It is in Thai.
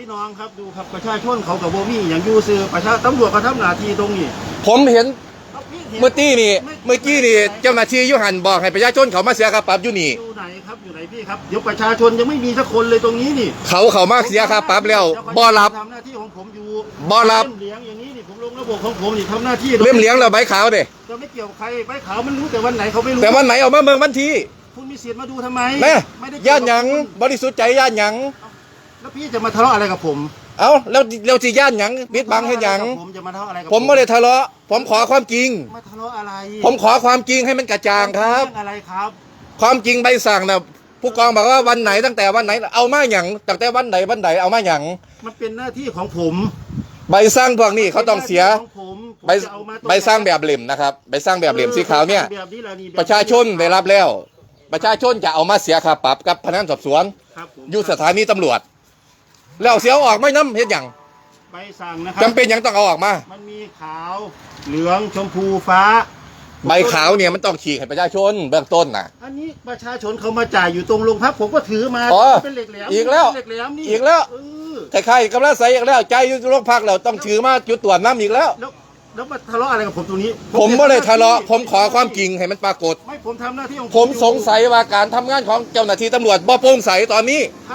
พี่น้องครับดูครับประชาชนเขากับโบมี่อย่างอยูซื้อประชาตำรวจก็ทำหน้าที่ตรงนี้ผมเห็นครับพี่ห็นเมื่อกี้นี่เมื่อกี้นี่เจ้าหน้าที่อยุหันบอกให้ประชาชนเขามาเสียค่าปรับอยู่นี่อยู่ไหนครับอยู่ไหนพี่ครับเดี๋ยวประชาชนยังไม่มีสักคนเลยตรงนี้นี่ เขาเขามาเสียค่าปรับแล้วบ่รับทำหน้าที่ของผมอยู่บ่รับเล่มเหลียงอย่างนี้นี่ผมลงระบบของผมนี่ทำหน้าที่เล่มเหลียงเราใบขาวเด้จะไม่เกี่ยวกับใครใบขาวมันรู้แต่วันไหนเขาไม่รู้แต่วันไหนเอามาเมืองวันที่คุณมีสิทธิ์มาดูทำไมแม่ไม่ได้เกี่วย่านกับหยังคุณบริสุทธิ์ใจย่านหยัง แล้วพี่จะมาทะเลาะอะไรกับผมเอ้าแล้วเราสิย่านหยังปิดบังให้หยัง ผมจะมาทะเลาะอะไรกับผมไม่ได้ทะเลาะ ผมขอความจริง มาทะเลาะอะไรผมขอความจริงให้มันกระจ่างครับ เองอะไรครับความจริงใบสั่งนะผู้กองบอกว่าวันไหนตั้งแต่วันไหนเอามาหยังตั้งแต่วันไหนวันไหนเอามาหยังมันเป็นหน้าที่ของผมใบสั่งพวกนี้เขาต้องเสียของผมผมใบจะเอามาตรงใบสร้างแบบเหลี่ยมนะครับใบสร้างแบบเหลี่ยมสีขาวเนี่ย แบบนี้แหละนี่แบบประชาชนได้รับแล้ว ประชาชนจะเอามาเสียค่าปรับกับพนักงานสอบสวน ครับผมอยู่สถานีตำรวจ แล้วเสียออกไม่น้ำเฮ็ดหยังใบสั่งนะครัจำเป็นหยังต้องเอาออกมา มันมีขาวเหลืองชมพูฟ้า ใบขาวเนี่ยมันต้องฉีกให้ประชาชนเบื้องต้นน่ะอันนี้ประชาชนเขามาจ่ายอยู่ตรงโรงพักผมก็ถือมาอ๋อเป็นเหล็กแหลมอีกแล้วเหล็กแหลมนี่อีกแล้ว เออใครๆกำลังใส่อีกแล้ว ใจอยู่โรงพักแล้วต้องถือมาจุดตรวจน้ำอีกแล้ว แล้วแล้วมาทะเลาะอะไรกับผมตรงนี้ผมไม่ได้ทะเลาะ ผมขอความจริงให้มันปรากฏ ไม่ผมทำหน้าที่ของผมอยู่สงสัยว่าการทำงานของเจ้าหน้าที่ตำรวจบ่โปร่งใสตอนนี้ ท่าน